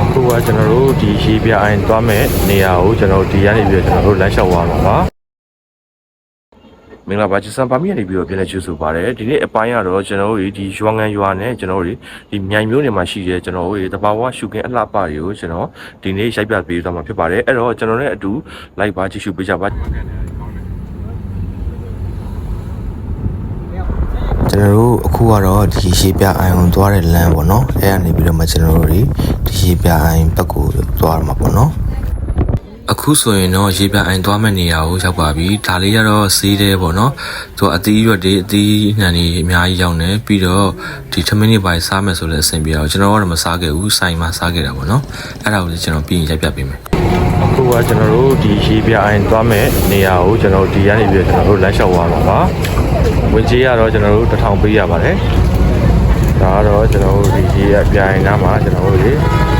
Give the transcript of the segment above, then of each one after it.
အခုကကျွန်တော်တို့ဒီရေပြအိုင်သွားမဲ့နေရာကိုကျွန်တော်တို့ဒီကနေပြီးတော့ကျွန်တော်တို့လမ်းလျှောက်သွားမှာပါမင်္ဂလာပါချစ်စံပါမီကနေပြီးတော့ပြန်လဲကျူဆိုပါရစေဒီနေ့အပိုင်းကတော့ကျွန်တော်တို့ဒီရွာငံရွာနဲ့ကျွန်တော်တို့ဒီမြိုင်မျိုးနေမှာရှိတဲ့ကျွန်တော်တို့တဘာဝရှုခင်းအလှပတွေကိုကျွန်တော်ဒီနေ့ရိုက်ပြပေးသွားမှာဖြစ်ပါတယ်အဲ့တော့ကျွန်တော်နဲ့အတူလိုက်ပါကြည့်ရှုပေးကြပါ ကျွန်တော်တို့အခုကတော့ဒီရေပြအိုင်ကိုသွားတဲ့လမ်းပေါ့နော်အဲ့ကနေပြီးတော့မှကျွန်တော်တို့ဒီရေပြအိုင်ဘက်ကိုသွားမှာပေါ့နော်အခုဆိုရင်တော့ရေပြအိုင်သွားမဲ့နေရာကိုရောက်ပါပြီဒါလေးကတော့စီးတယ်ပေါ့နော်သူကအသီးရွက်တွေအသီးနှံတွေအများကြီးရောက်နေပြီးတော့ဒီထမင်းတွေပိုင်းစားမယ်ဆိုလည်းအဆင်ပြေအောင်ကျွန်တော်ကတော့မစားခဲ့ဘူးစိုင်မှာစားခဲ့တာပေါ့နော်အဲ့ဒါကိုလည်းကျွန်တော်ပြီးရင်ရိုက်ပြပေးမယ်အခု ကကျွန်တော်တို့ဒီရေပြအိုင်သွားမဲ့နေရာကိုကျွန်တော်ဒီကနေပြီးတော့ကျွန်တော်တို့လမ်းလျှောက်သွားမှာပါဝင်ကြီးကတော့ကျွန်တော်တို့တစ်ထောင်ပေးရပါတယ်ဒါကတော့ကျွန်တော်တို့ဒီရေအပြိုင်နားမှာကျွန်တော်တို့ရေ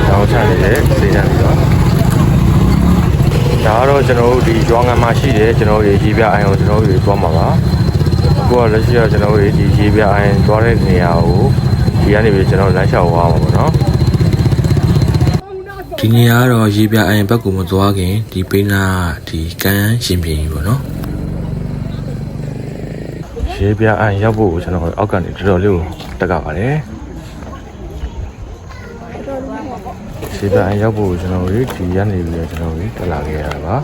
တောင်းချနေတဲ့စေတန်းပြီးတော့ဒါကတော့ကျွန်တော်တို့ဒီရွာငံမှာရှိတဲ့ကျွန်တော်တို့ရေကြီးပြအိုင်ကိုကျွန်တော်တို့ရေသွားမှာပါအခုကလက်ရှိကကျွန်တော်တို့ရေဒီရေပြအိုင်သွားတဲ့နေရာကိုဒီကနေပြီးကျွန်တော်လမ်းလျှောက်သွားမှာပေါ့နော် ဒီနေရာကတော့ရေပြအိုင်ဘက်ကိုမသွားခင်ဒီပိန်းနာဒီကမ်းရှင်ပြင်ကြီးပေါ့နော်ရေပြအန်ရောက်ဖို့ကိုကျွန်တော်အောက်ကနေတော်တော်လေးကိုတက်ကပါတယ်ရေပြအန်ရောက်ဖို့ကိုကျွန်တော်တို့ဒီရနေပြီးတော့ကျွန်တော်တို့တက်လာခဲ့ရတာပါ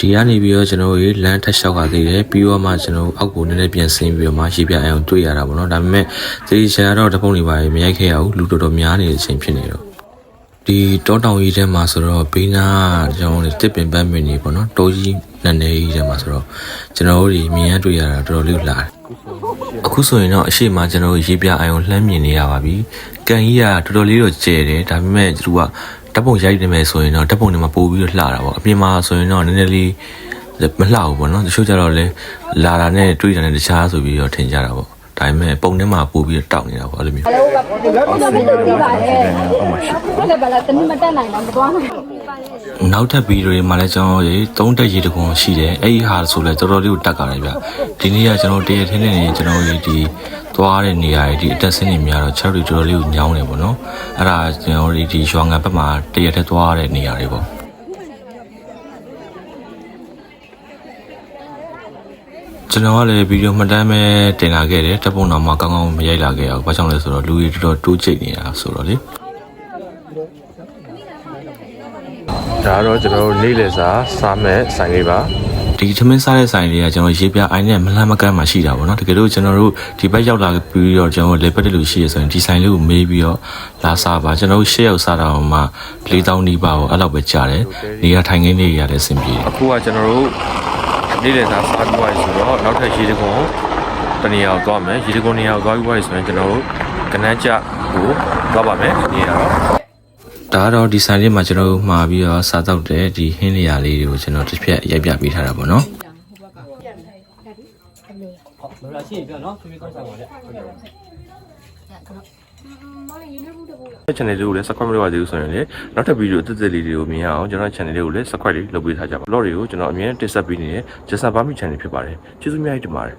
ဒီကနေပြီးတော့ကျွန်တော်တို့လမ်းထက်လျှောက်ကသေးတယ်ပြီးတော့မှကျွန်တော်အောက်ကိုနည်းနည်းပြန်ဆင်းပြီးတော့မှရေပြအန်ကိုတွေ့ရတာပေါ့နော်ဒါပေမဲ့သေချာတော့တပုံတွေပါမရိုက်ခဲ့ရဘူးလူတော်တော်များနေတဲ့အချိန်ဖြစ်နေတော့ဒီတောတောင်ကြီးထဲမှာဆိုတော့ဘေးနားကျွန်တော်တို့တစ်ပင်ပန်းပင်နေပေါ့နော်တောကြီးနန်းနေကြီးထဲမှာဆိုတော့ကျွန်တော်တို့ဒီမြင်ရတွေ့ရတာတော်တော်လေးလာတယ်အခုဆိုရင်တော့အရှိမကျွန်တော်တို့ရေးပြအိုင်ကိုလှမ်းမြင်နေရပါပြီကန်ကြီးကတော်တော်လေးတော့ကျဲတယ်ဒါပေမဲ့သူက တပ်ပုံရိုက်နေမယ်ဆိုရင်တော့တပ်ပုံတွေမှာပို့ပြီးတော့လှတာပေါ့အပြင်မှာဆိုရင်တော့နည်းနည်းလေးမလှဘူးပေါ့နော်တချို့ကျတော့လဲလာတာနဲ့တွေ့တာနဲ့တခြားဆိုပြီးတော့ထင်ကြတာပေါ့ဒါပေမဲ့ပုံထဲမှာပို့ပြီးတော့တောက်နေတာပေါ့အဲ့လိုမျိုး ဟုတ်ကဲ့ပြည့်ပါတယ်ဟုတ်တယ်ဗလားတနည်းမတက်နိုင်တော့မသွားနိုင်ဘူးနောက်ထပ်ဗီဒီယိုတွေမှာလည်းကျွန်တော်ရေသုံးတက်ရေတကွန်ရှိတယ်အဲ့ဒီဟာဆိုလည်းတော်တော်လေးကိုတက်ကြတယ်ဗျဒီနေ့ကကျွန်တော်တရထင်းနေနေကျွန်တော်ရေဒီသွားတဲ့နေရာတွေဒီအတက်ဆင်းနေများတော့ cherry တော်တော်လေးကိုညောင်းနေပေါ့နော်အဲ့ဒါကျွန်တော်ဒီဒီရွာငံဘက်မှာတရထက်သွားတဲ့နေရာတွေပေါ့ကျွန်တော်ကလည်းဗီဒီယိုမှတ်တမ်းပဲတင်လာခဲ့တယ်တပ်ပုံတော်မှာကောင်းကောင်းမရိုက်လာခဲ့အောင်ဘာကြောင့်လဲဆိုတော့လူတွေတော်တော်တိုးချိတ်နေတာဆိုတော့လေ ဒါကတော့ကျွန်တော်တို့နေ့လည်စာစားမဲ့ဆိုင်လေးပါဒီသမင်းစားတဲ့ဆိုင်လေးကကျွန်တော်ရေးပြအိုင်းနဲ့မလှမ်းမကမ်းမှာရှိတာပေါ့နော်တကယ်လို့ကျွန်တော်တို့ဒီဘက်ရောက်လာပြီးတော့ကျွန်တော်လေပတ်တဲ့လူရှိရဆိုရင်ဒီဆိုင်လေးကိုမေးပြီးတော့လာစားပါကျွန်တော်တို့ရှေ့ရောက်စားတာမှ4000နီးပါးပေါ့အဲ့လောက်ပဲကြားတယ်နေရာထိုင်ခင်းလေးရတယ်အဆင်ပြေတယ်အခုကကျွန်တော်တို့နေ့လည်စာစားပြီးသွားပြီဆိုတော့နောက်ထပ်ရေတကုံတနေရာကိုသွားမယ်ရေတကုံနေရာကိုသွားပြီးသွားပြီဆိုရင်ကျွန်တော်တို့ကနန်းကျကိုသွားပါမယ်နေရာတော့ ဒါကတော့ဒီဆိုင်လေးမှာကျွန်တော်တို့မှာပြီးတော့စားတော့တဲ့ဒီဟင်းလျာလေးတွေကိုကျွန်တော်တစ်ဖြက်ရိုက်ပြပေးထားတာပေါ့နော်မလားရှင်းပြနော်ဆွေးနွေးကောင်းဆောင်ပါလေ channel လေးကိုလည်း subscribe မလုပ်ရသေးဘူးဆိုရင်လည်းနောက်ထပ်ဗီဒီယိုအသစ်သစ်လေးတွေကိုမြင်ရအောင်ကျွန်တော် channel လေးကိုလည်း subscribe လေးလုပ်ပေးထားကြပါ blog တွေကိုကျွန်တော်အမြဲတင်ဆက်ပေးနေတဲ့ Jason Bami channel ဖြစ်ပါတယ်ကျေးဇူးများကြီးတင်ပါတယ်